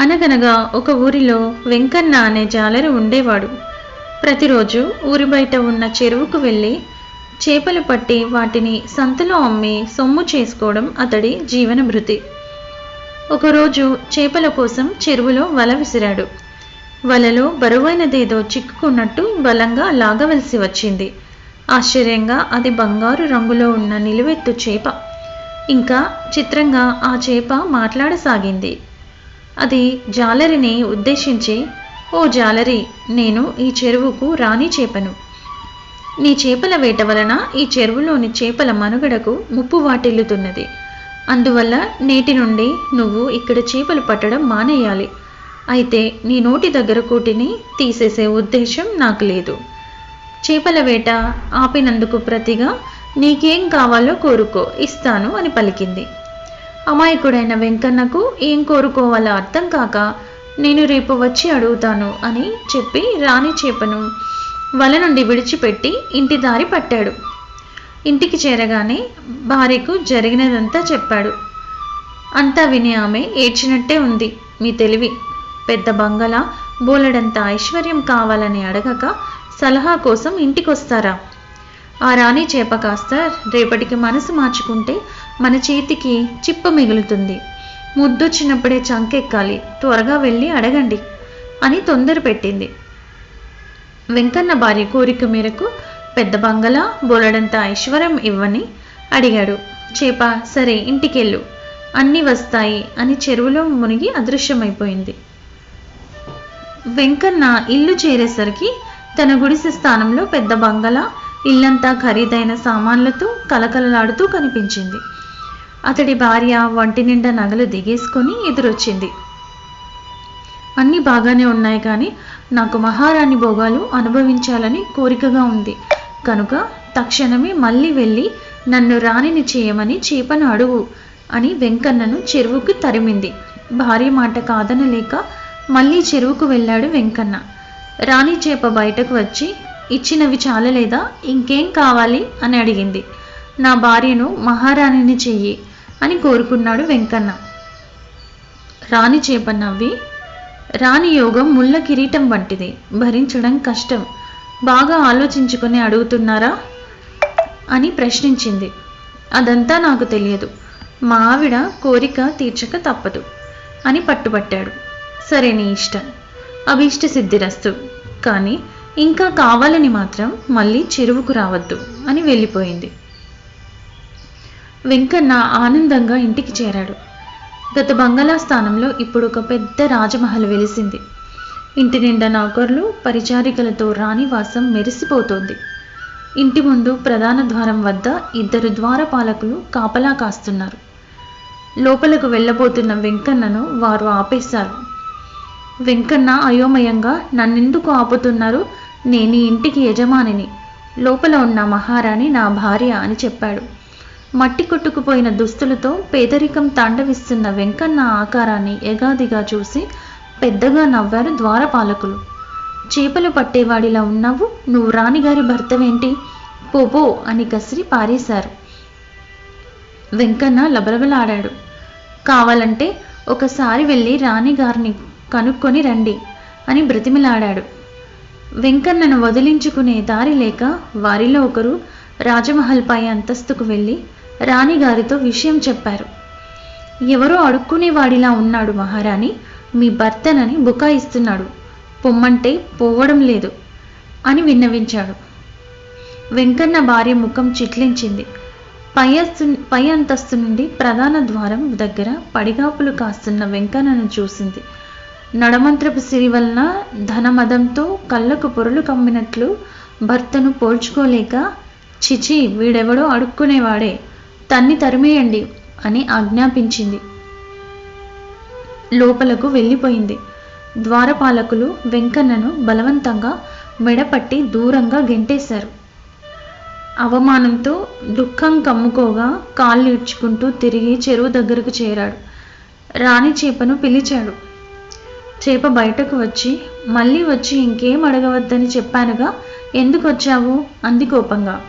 అనగనగా ఒక ఊరిలో వెంకన్న అనే జాలరు ఉండేవాడు. ప్రతిరోజు ఊరి బయట ఉన్న చెరువుకు వెళ్ళి చేపలు పట్టి వాటిని సంతలో అమ్మి సొమ్ము చేసుకోవడం అతడి జీవన భృతి ఒకరోజు చేపల కోసం చెరువులో వల విసిరాడు. వలలో బరువైనదేదో చిక్కుకున్నట్టు బలంగా లాగవలసి వచ్చింది. ఆశ్చర్యంగా అది బంగారు రంగులో ఉన్న నిలువెత్తు చేప. ఇంకా చిత్రంగా ఆ చేప మాట్లాడసాగింది. అది జాలరిని ఉద్దేశించి ఓ జాలరి నేను ఈ చెరువుకు రాణి చేపను. నీ చేపల వేట వలన ఈ చెరువులోని చేపల మనుగడకు ముప్పు వాటిల్లుతున్నది. అందువల్ల నేటి నుండి నువ్వు ఇక్కడ చేపలు పట్టడం మానేయాలి. అయితే నీ నోటి దగ్గర కూటిని తీసేసే ఉద్దేశం నాకు లేదు. చేపల వేట ఆపినందుకు ప్రతిగా నీకేం కావాలో కోరుకో ఇస్తాను అని పలికింది. అమాయకుడైన వెంకన్నకు ఏం కోరుకోవాలో అర్థం కాక నేను రేపు వచ్చి అడుగుతాను అని చెప్పి రాణి చేపను వల నుండి విడిచిపెట్టి ఇంటి దారి పట్టాడు. ఇంటికి చేరగానే భార్యకు జరిగినదంతా చెప్పాడు. అంతా విని ఆమె ఏడ్చినట్టే ఉంది. మీ తెలివి పెద్ద బంగళా బోలెడంత ఐశ్వర్యం కావాలని అడగక సలహా కోసం ఇంటికొస్తారా? ఆ రాణి చేప కాస్త రేపటికి మనసు మార్చుకుంటే మన చేతికి చిప్ప మిగులుతుంది. ముద్దొచ్చినప్పుడే చంకెక్కాలి. త్వరగా వెళ్ళి అడగండి అని తొందర పెట్టింది. వెంకన్న భార్య కోరిక మేరకు పెద్ద బంగళా బోలడంత ఐశ్వర్యం ఇవ్వని అడిగాడు. చేప సరే ఇంటికెళ్ళు. అన్నీ వస్తాయి అని చెరువులో మునిగి అదృశ్యమైపోయింది. వెంకన్న ఇల్లు చేరేసరికి తన గుడిసె స్థానంలో పెద్ద బంగళా ఇల్లంతా ఖరీదైన సామాన్లతో కలకలలాడుతూ కనిపించింది. అతడి భార్య వంటి నిండా నగలు దిగేసుకొని ఎదురొచ్చింది. అన్నీ బాగానే ఉన్నాయి కానీ నాకు మహారాణి భోగాలు అనుభవించాలని కోరికగా ఉంది. కనుక తక్షణమే మళ్ళీ వెళ్ళి నన్ను రాణిని చేయమని చేపను అడుగు అని వెంకన్నను చెరువుకు తరిమింది. భార్య మాట కాదనలేక మళ్ళీ చెరువుకు వెళ్ళాడు వెంకన్న. రాణి చేప బయటకు వచ్చి ఇచ్చినవి చాలలేదా? ఇంకేం కావాలి? అని అడిగింది. నా భార్యను మహారాణిని చెయ్యి అని కోరుకున్నాడు వెంకన్న. రాణి చేప నవ్వి రాణి యోగం ముళ్ళ కిరీటం వంటిది. భరించడం కష్టం. బాగా ఆలోచించుకొని అడుగుతున్నారా? అని ప్రశ్నించింది. అదంతా నాకు తెలియదు. మా ఆవిడ కోరిక తీర్చక తప్పదు అని పట్టుబట్టాడు. సరే నీ ఇష్టం. అభీష్ట సిద్ధిరస్తు. కానీ ఇంకా కావాలని మాత్రం మళ్ళీ చెరువుకు రావద్దు అని వెళ్ళిపోయింది. వెంకన్న ఆనందంగా ఇంటికి చేరాడు. గత బంగళా స్థానంలో ఇప్పుడు ఒక పెద్ద రాజమహల్ వెలిసింది. ఇంటి నిండా నౌకర్లు పరిచారికలతో రాణివాసం మెరిసిపోతోంది. ఇంటి ముందు ప్రధాన ద్వారం వద్ద ఇద్దరు ద్వారపాలకులు కాపలా కాస్తున్నారు. లోపలకు వెళ్ళబోతున్న వెంకన్నను వారు ఆపేశారు. వెంకన్న అయోమయంగా నన్నెందుకు ఆపుతున్నారు? నేను ఈ ఇంటికి యజమానిని. లోపల ఉన్న మహారాణి నా భార్య అని చెప్పాడు. మట్టి కొట్టుకుపోయిన దుస్తులతో పేదరికం తాండవిస్తున్న వెంకన్న ఆకారాన్ని ఎగాదిగా చూసి పెద్దగా నవ్వారు ద్వారపాలకులు. చేపలు పట్టేవాడిలా ఉన్నావు? నువ్వు రాణిగారి భర్తవేంటి? పోపో అని కసిరి పారేశారు. వెంకన్న లబలబలాడాడు. కావాలంటే ఒకసారి వెళ్ళి రాణిగారిని కనుక్కొని రండి అని బ్రతిమిలాడాడు. వెంకన్నను వదిలించుకునే దారి లేక వారిలో ఒకరు రాజమహల్ పై అంతస్తుకు వెళ్ళి రాణిగారితో విషయం చెప్పారు. ఎవరో అడుక్కునేవాడిలా ఉన్నాడు మహారాణి మీ భర్తనని బుకాయిస్తున్నాడు పొమ్మంటే పోవడం లేదు అని విన్నవించాడు. వెంకన్న భార్య ముఖం చిట్లించింది. పై అస్తు పై అంతస్తు నుండి ప్రధాన ద్వారం దగ్గర పడిగాపులు కాస్తున్న వెంకన్నను చూసింది. నడమంత్రపు సిరి వలన ధనమదంతో కళ్ళకు పొరలు కమ్మినట్లు భర్తను పోల్చుకోలేక చిచి వీడెవడో అడుక్కునేవాడే తన్ని తరిమేయండి అని ఆజ్ఞాపించింది. లోపలకు వెళ్ళిపోయింది. ద్వారపాలకులు వెంకన్నను బలవంతంగా మెడపట్టి దూరంగా గెంటేశారు. అవమానంతో దుఃఖం కమ్ముకోగా కాళ్ళు ఇడ్చుకుంటూ తిరిగి చెరువు దగ్గరకు చేరాడు. రాణి చేపను పిలిచాడు. చేప బయటకు వచ్చి మళ్ళీ వచ్చి ఇంకేం అడగవద్దని చెప్పానుగా ఎందుకు వచ్చావు? అంది కోపంగా.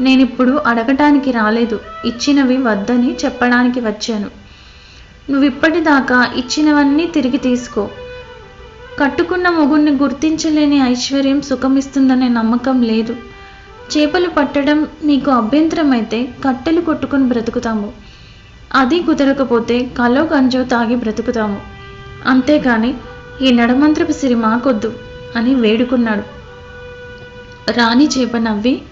నేనిప్పుడు అడగటానికి రాలేదు ఇచ్చినవి వద్దని చెప్పడానికి వచ్చాను. నువ్వు ఇప్పటిదాకా ఇచ్చినవన్నీ తిరిగి తీసుకో. కట్టుకున్న మొగుణ్ణి గుర్తించలేని ఐశ్వర్యం సుఖమిస్తుందనే నమ్మకం లేదు. చేపలు పట్టడం నీకు అభ్యంతరమైతే కట్టెలు కొట్టుకొని బ్రతుకుతాము. అది కుదరకపోతే కలో గంజో తాగి బ్రతుకుతాము. అంతేకాని ఈ నడమంత్రపు సిరి మాకొద్దు అని వేడుకున్నాడు. రాణి చేప నవ్వి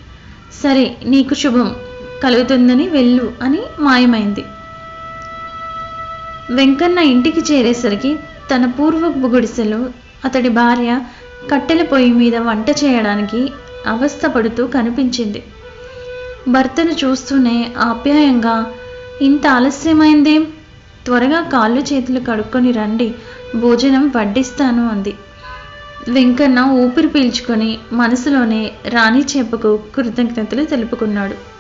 సరే నీకు శుభం కలుగుతుందని వెళ్ళు అని మాయమైంది. వెంకన్న ఇంటికి చేరేసరికి తన పూర్వపు గుడిసెలో అతడి భార్య కట్టెల పొయ్యి మీద వంట చేయడానికి అవస్థపడుతూ కనిపించింది. భర్తను చూస్తూనే ఆప్యాయంగా ఇంత ఆలస్యమైందేం? త్వరగా కాళ్ళు చేతులు కడుక్కొని రండి. భోజనం వడ్డిస్తాను అంది. వెంకన్న ఊపిరి పీల్చుకొని మనసులోనే రాణి చేపకు కృతజ్ఞతలు తెలుపుకున్నాడు.